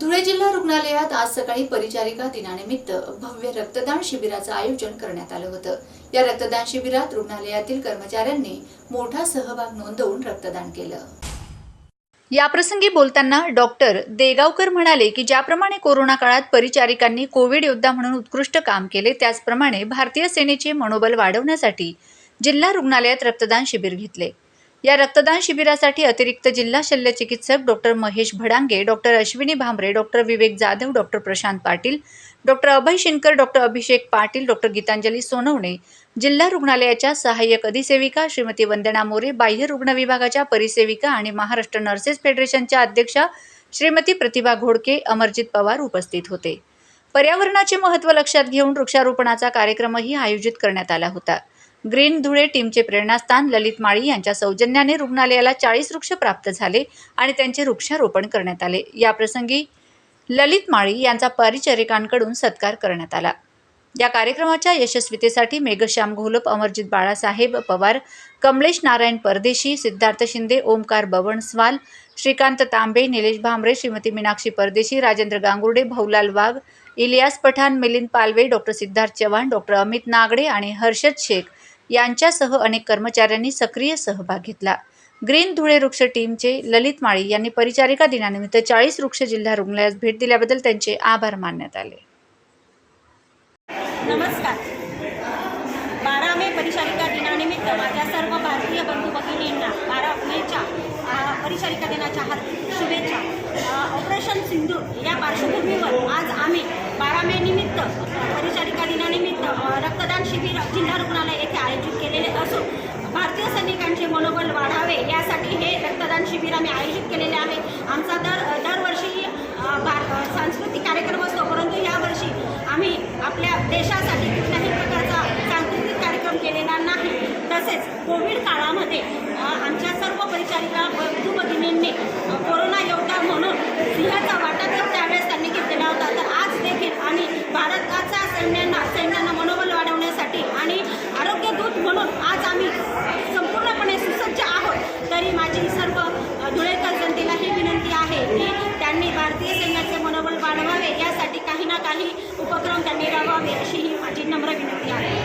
धुळे जिल्हा रुग्णालयात आज सकाळी परिचारिका दिनानिमित्त भव्य रक्तदान शिबिराचं आयोजन करण्यात आलं होतं. या रक्तदान शिबिरात रुग्णालयातील कर्मचाऱ्यांनी मोठा सहभाग नोंदवून रक्तदान केलं. याप्रसंगी बोलताना डॉक्टर देगावकर म्हणाले की ज्याप्रमाणे कोरोना काळात परिचारिकांनी कोविड योद्धा म्हणून उत्कृष्ट काम केले त्याचप्रमाणे भारतीय सेनेचे मनोबल वाढवण्यासाठी जिल्हा रुग्णालयात रक्तदान शिबिर घेतले. या रक्तदान शिबिरासाठी अतिरिक्त जिल्हा शल्य चिकित्सक doctor Mahesh Bhadange doctor Ashwini Bhambare doctor Vivek Jadhav doctor Prashant Patil doctor Abhay Shinkar doctor Abhishek Patil doctor Geetanjali Sonawane जिल्हा रुग्णालयाच्या सहाय्यक अधिसेविका श्रीमती वंदना मोरे बाह्य रुग्ण विभागाच्या परिसेविका आणि महाराष्ट्र नर्सेस फेडरेशनच्या अध्यक्षा श्रीमती प्रतिभा घोडके अमरजित पवार उपस्थित होते. पर्यावरणाचे महत्त्व लक्षात घेऊन वृक्षारोपणाचा कार्यक्रमही आयोजित करण्यात आला होता. ग्रीन धुळे टीमचे प्रेरणास्थान ललित माळी यांच्या सौजन्याने रुग्णालयाला चाळीस वृक्ष प्राप्त झाले आणि त्यांचे वृक्षारोपण करण्यात आले. याप्रसंगी ललित माळी यांचा परिचारिकांकडून सत्कार करण्यात आला. या कार्यक्रमाच्या यशस्वीतेसाठी मेघश्याम घोलप अमरजित बाळासाहेब पवार कमलेश नारायण परदेशी सिद्धार्थ शिंदे ओमकार बवणस्वाल श्रीकांत तांबे निलेश भांबरे श्रीमती मीनाक्षी परदेशी राजेंद्र गांगुर्डे भाऊलाल वाघ इलियास पठाण मिलिंद पालवे डॉक्टर सिद्धार्थ चव्हाण डॉक्टर अमित नागडे आणि हर्षद शेख यांच्यासह अनेक कर्मचाऱ्यांनी सक्रिय सहभाग घेतला. ग्रीन धुळे वृक्ष टीमचे ललित माळी यांनी परिचारिका दिनानिमित्त चाळीस वृक्ष जिल्हा रुग्णालयास भेट दिल्याबद्दल त्यांचे आभार मानण्यात आले. नमस्कार. बारा मे परिचारिका दिनानिमित्त माझ्या सर्व भारतीय बंधू भगिनींना बारा मेच्या परिचारिका दिनाच्या हार्दिक शुभेच्छा. ऑपरेशन सिंधू या पार्श्वभूमीवर आज आम्ही बारा मे निमित्त परिचारिका दिनानिमित्त रक्तदान शिबिर जिल्हा रुग्णालय येथे आयोजित केलेले असून भारतीय सैनिकांचे मनोबल वाढावे यासाठी हे रक्तदान शिबिर आम्ही आयोजित केलेले आहे. आमचा दर दरवर्षीही भार सांस्कृतिक कार्यक्रम असतो परंतु यावर्षी आम्ही आपल्या देशासाठी कुठल्याही प्रकारचा सांस्कृतिक कार्यक्रम केलेला नाही. तसेच कोविड काळामध्ये आमच्या सर्व परिचारिका बंधू भगिनींनी अ, कोरोना योद्धा म्हणून सिंहाचा वाटा तर त्यावेळेस त्यांनी घेतलेला होता तर आज देखील आणि भारताच्या सैन्यांना सैन्यांना मनोबल वाढवण्यासाठी आणि आरोग्य दूत म्हणून आज आम्ही संपूर्णपणे सुसज्ज आहोत तरी माझी सर्व अ, धुळेकर जनतेला ही विनंती आहे की त्यांनी भारतीय सैन्याचे मनोबल वाढवावे यासाठी काही ना काही उपक्रम त्यांनी राबवावे अशी ही माझी नम्र विनंती आहे.